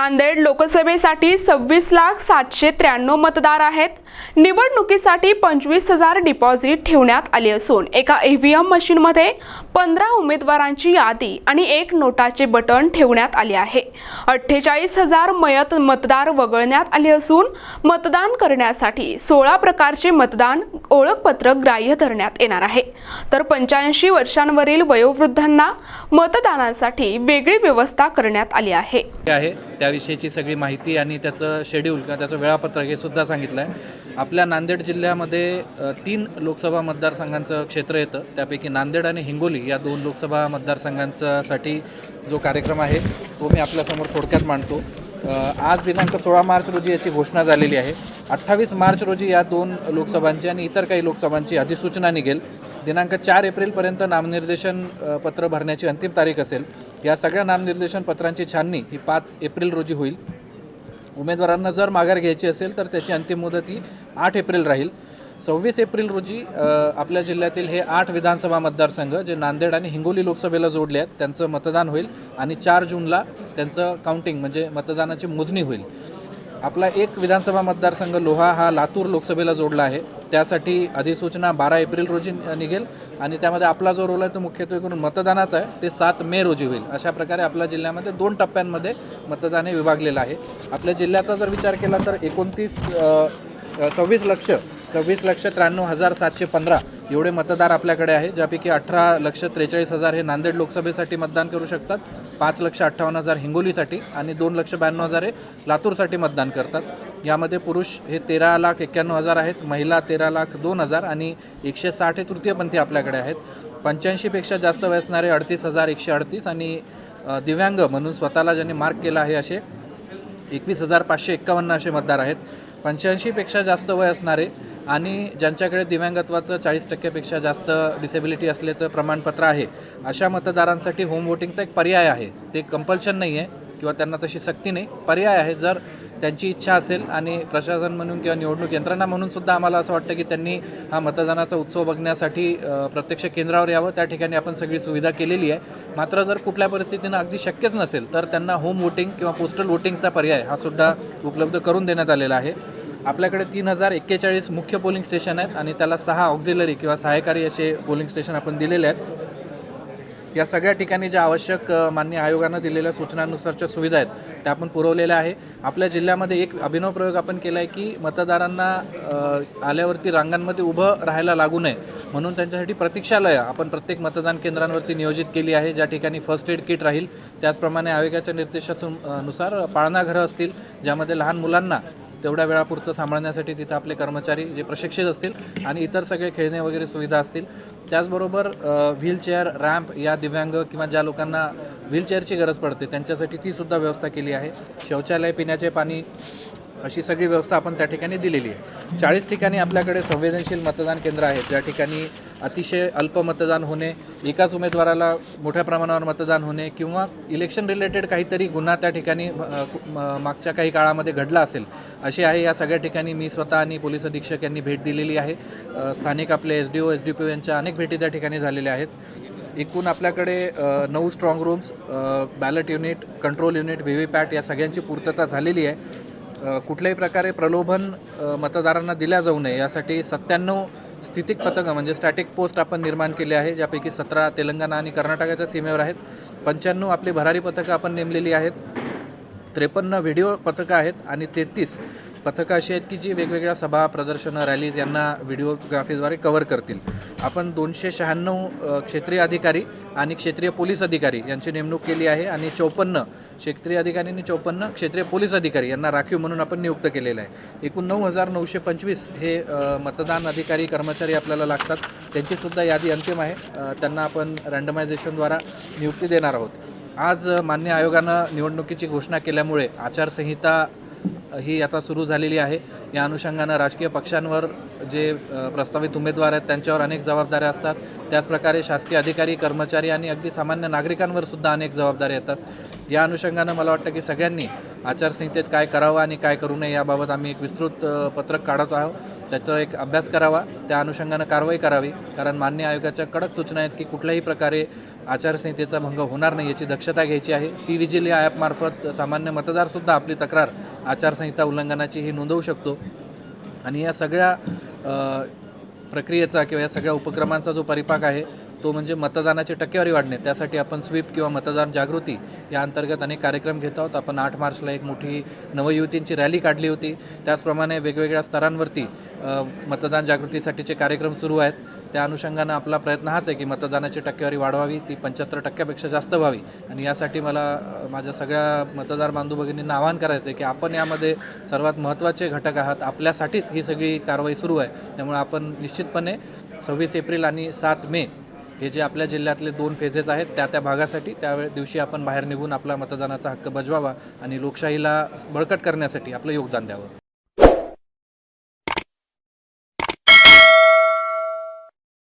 नांदेड लोकसभेसाठी सव्वीस लाख सातशे त्र्याण्णव मतदार आहेत. निवडणुकीसाठी पंचवीस हजार डिपॉझिट ठेवण्यात आली असून एका ईव्हीएम मशीनमध्ये पंधरा उमेदवारांची यादी आणि एक नोटाचे बटन ठेवण्यात आले आहे. अठ्ठेचाळीस हजार मयत मतदार वगळण्यात आले असून मतदान करण्यासाठी सोळा प्रकारचे मतदान ओळखपत्र ग्राह्य धरण्यात येणार आहे. तर पंच्याऐंशी वर्षांवरील वयोवृद्धांना मतदानासाठी वेगळी व्यवस्था करण्यात आली आहे. आहे. त्याविषयीची सगळी माहिती आणि त्याचं शेड्यूल किंवा त्याचं वेळापत्रक हे सुद्धा सांगितलं आहे. आपल्या नांदेड जिल्ह्यामध्ये तीन लोकसभा मतदारसंघांचं क्षेत्र येतं. त्यापैकी नांदेड आणि हिंगोली या दोन लोकसभा मतदारसंघांच्यासाठी जो कार्यक्रम आहे तो मी आपल्यासमोर थोडक्यात मांडतो. आज दिनांक सोळा मार्च रोजी याची घोषणा झालेली आहे. अठ्ठावीस मार्च रोजी या दोन लोकसभांची आणि इतर काही लोकसभांची अधिसूचना निघेल. दिनांक चार एप्रिलपर्यंत नामनिर्देशन पत्र भरण्याची अंतिम तारीख असेल. या सगळ्या नामनिर्देशन पत्रांची छाननी ही पाच एप्रिल रोजी होईल. उमेदवारांना जर माघार घ्यायची असेल तर त्याची अंतिम मुदत ही आठ एप्रिल राहील. सव्वीस एप्रिल रोजी आपल्या जिल्ह्यातील हे आठ विधानसभा मतदारसंघ जे नांदेड आणि हिंगोली लोकसभेला जोडले आहेत त्यांचं मतदान होईल आणि चार जूनला त्यांचं काउंटिंग म्हणजे मतदानाची मोजणी होईल. आपला एक विधानसभा मतदारसंघ लोहा हा लातूर लोकसभेला जोडला आहे. त्यासाठी अधिसूचना बारा एप्रिल रोजी निघेल आणि त्यामध्ये आपला जो रोल आहे तो मुख्यत्वे करून मतदानाचा आहे. ते सात मे रोजी होईल. अशा प्रकारे आपल्या जिल्ह्यामध्ये दोन टप्प्यांमध्ये मतदान हे विभागलेलं आहे. आपल्या जिल्ह्याचा जर विचार केला तर एकोणतीस सव्वीस लक्ष सव्वीस लक्ष त्र्याण्णव हजार सातशे पंधरा एवढे मतदार आपल्याकडे आहे ज्यापैकी अठरा लक्ष त्रेचाळीस हजार हे नांदेड लोकसभेसाठी मतदान करू शकतात पाच लक्ष अठ्ठावन्न हजार हिंगोलीसाठी आणि दोन लक्ष ब्याण्णव हजार हे लातूरसाठी मतदान करतात. यामध्ये पुरुष हे तेरा लाख एक्क्याण्णव हजार आहेत महिला तेरा लाख दोन हजार आणि एकशे साठ हे तृतीयपंथी आपल्याकडे आहेत. पंच्याऐंशीपेक्षा जास्त वय असणारे अडतीस हजार एकशे अडतीस आणि दिव्यांग म्हणून स्वतःला ज्यांनी मार्क केला आहे असे एकवीस हजार पाचशे एक्कावन्न असे मतदार आहेत. पंच्याऐंशीपेक्षा जास्त वय असणारे आणि ज्यांच्याकडे दिव्यांगत्वाचं चाळीस टक्क्यापेक्षा जास्त डिसेबिलिटी असल्याचं प्रमाणपत्र आहे अशा मतदारांसाठी होम वोटिंगचा एक पर्याय आहे. ते कंपल्शन नाही आहे किंवा त्यांना तशी सक्ती नाही. पर्याय आहे जर त्यांची इच्छा असेल आणि प्रशासन म्हणून किंवा निवडणूक यंत्रणा म्हणून सुद्धा आम्हाला असं वाटतं की त्यांनी हा मतदानाचा उत्सव बघण्यासाठी प्रत्यक्ष केंद्रावर यावं. त्या ठिकाणी आपण सगळी सुविधा केलेली आहे. मात्र जर कुठल्या परिस्थितीनं अगदी शक्यच नसेल तर त्यांना होम वोटिंग किंवा पोस्टल वोटिंगचा पर्याय हा सुद्धा उपलब्ध करून देण्यात आलेला आहे. आपल्याकडे तीन हजार एक्केचाळीस मुख्य पोलिंग स्टेशन आहेत आणि त्याला सहा ऑक्झिलरी किंवा सहायकारी असे पोलिंग स्टेशन आपण दिलेले आहेत. या सगळ्या ठिकाणी ज्या आवश्यक मान्य आयोगानं दिलेल्या सूचनांनुसारच्या सुविधा आहेत त्या आपण पुरवलेल्या आहे. आपल्या जिल्ह्यामध्ये एक अभिनव प्रयोग आपण केला आहे की मतदारांना आल्यावरती रांगांमध्ये उभं राहायला लागू नये. म्हणून त्यांच्यासाठी प्रतीक्षालयं आपण प्रत्येक मतदान केंद्रांवरती नियोजित केली आहे. ज्या ठिकाणी फर्स्ट एड किट राहील त्याचप्रमाणे आयोगाच्या निर्देशानुसार पाळणाघरं असतील ज्यामध्ये लहान मुलांना तेवढ्या वेळापुरतं सांभाळण्यासाठी तिथं आपले कर्मचारी जे प्रशिक्षित असतील आणि इतर सगळे खेळणे वगैरे सुविधा असतील. त्याचबरोबर व्हीलचेअर रॅम्प या दिव्यांग किंवा ज्या लोकांना व्हीलचेअरची गरज पडते त्यांच्यासाठी तीसुद्धा व्यवस्था केली आहे. शौचालय पिण्याचे पाणी अशी सगळी व्यवस्था आपण त्या ठिकाणी दिलेली आहे. चाळीस ठिकाणी आपल्याकडे संवेदनशील मतदान केंद्र आहेत. ज्या ठिकाणी अतिशय अल्प मतदान होणे एकाच उमेदवाराला मोठ्या प्रमाणावर मतदान होणे किंवा इलेक्शन रिलेटेड काहीतरी गुन्हा त्या ठिकाणी म- मागच्या काही काळामध्ये घडला असेल अशी आहे. या सगळ्या ठिकाणी मी स्वतः आणि पोलीस अधीक्षक यांनी भेट दिलेली आहे. स्थानिक आपले S D O S D P O यांच्या अनेक भेटी त्या ठिकाणी झालेल्या आहेत. एकूण आपल्याकडे नऊ strong rooms ballot unit control unit V V PAT या सगळ्यांची पूर्तता झालेली आहे. कुठल्याही प्रकारे प्रलोभन मतदारांना दिल्या जाऊ नये यासाठी सत्त्याण्णव स्थितिक पथकं म्हणजे स्टॅटिक पोस्ट आपण निर्माण केले आहे ज्यापैकी सतरा तेलंगणा आणि कर्नाटकाच्या सीमेवर आहेत. पंच्याण्णव आपली भरारी पथकं आपण नेमलेली आहेत. त्रेपन्न व्हिडिओ पथकं आहेत आणि तेहतीस पथकं अशी आहेत की जी वेगवेगळ्या सभा प्रदर्शनं रॅलीज यांना व्हिडिओग्राफीद्वारे कव्हर करतील. आपण दोनशे शहाण्णव क्षेत्रीय अधिकारी आणि क्षेत्रीय पोलीस अधिकारी यांची नेमणूक केली आहे आणि चौपन्न क्षेत्रीय अधिकारी आणि चौपन्न क्षेत्रीय पोलीस अधिकारी यांना राखीव म्हणून आपण नियुक्त केलेलं आहे. एकूण नऊ हजार नऊशे पंचवीस हे मतदान अधिकारी कर्मचारी आपल्याला लागतात. त्यांचीसुद्धा यादी अंतिम आहे. त्यांना आपण रँडमायझेशनद्वारा नियुक्ती देणार आहोत. आज मान्य आयोगानं निवडणुकीची घोषणा केल्यामुळे आचारसंहिता ही आता सुरू झालेली आहे. या अनुषंगानं राजकीय पक्षांवर जे प्रस्तावित उमेदवार आहेत त्यांच्यावर अनेक जबाबदाऱ्या असतात. त्याचप्रकारे शासकीय अधिकारी कर्मचारी आणि अगदी सामान्य नागरिकांवर सुद्धा अनेक जबाबदाऱ्या येतात. या अनुषंगानं मला वाटतं की सगळ्यांनी आचारसंहितेत काय करावं आणि काय करू नये याबाबत आम्ही एक विस्तृत पत्रक काढत आहोत. त्याचा एक अभ्यास करावा. त्या अनुषंगानं कारवाई करावी. कारण मान्य आयोगाच्या कडक सूचना आहेत की कुठल्याही प्रकारे आचारसंहितेचा भंग होणार नाही याची दक्षता घ्यायची आहे. सी विजिल या ॲपमार्फत सामान्य मतदारसुद्धा आपली तक्रार आचारसंहिता उल्लंघनाची ही नोंदवू शकतो. आणि या सगळ्या प्रक्रियेचा किंवा या सगळ्या उपक्रमांचा जो परिपाक आहे तो म्हणजे मतदानाची टक्केवारी वाढणे. त्यासाठी आपण स्वीप किंवा मतदान जागृती या अंतर्गत अनेक कार्यक्रम घेत आहोत. आपण आठ मार्चला एक मोठी नवयुवतींची रॅली काढली होती. त्याचप्रमाणे वेगवेगळ्या स्तरांवरती मतदान जागृतीसाठीचे कार्यक्रम सुरू आहेत. त्या अनुषंगानं आपला प्रयत्न हाच आहे की मतदानाची टक्केवारी वाढवावी ती पंच्याहत्तर टक्क्यापेक्षा जास्त व्हावी. आणि यासाठी मला माझ्या सगळ्या मतदार बांधू भगिनींना आवाहन करायचं आहे की आपण यामध्ये सर्वात महत्त्वाचे घटक आहात आपल्यासाठीच ही सगळी कारवाई सुरू आहे. त्यामुळे आपण निश्चितपणे सव्वीस एप्रिल आणि सात मे हे जे आपल्या जिल्ह्यातले दोन फेजेस आहेत त्या त्या भागासाठी त्यावेळे दिवशी आपण बाहेर निघून आपला मतदानाचा हक्क बजवावा आणि लोकशाहीला बळकट करण्यासाठी आपलं योगदान द्यावं.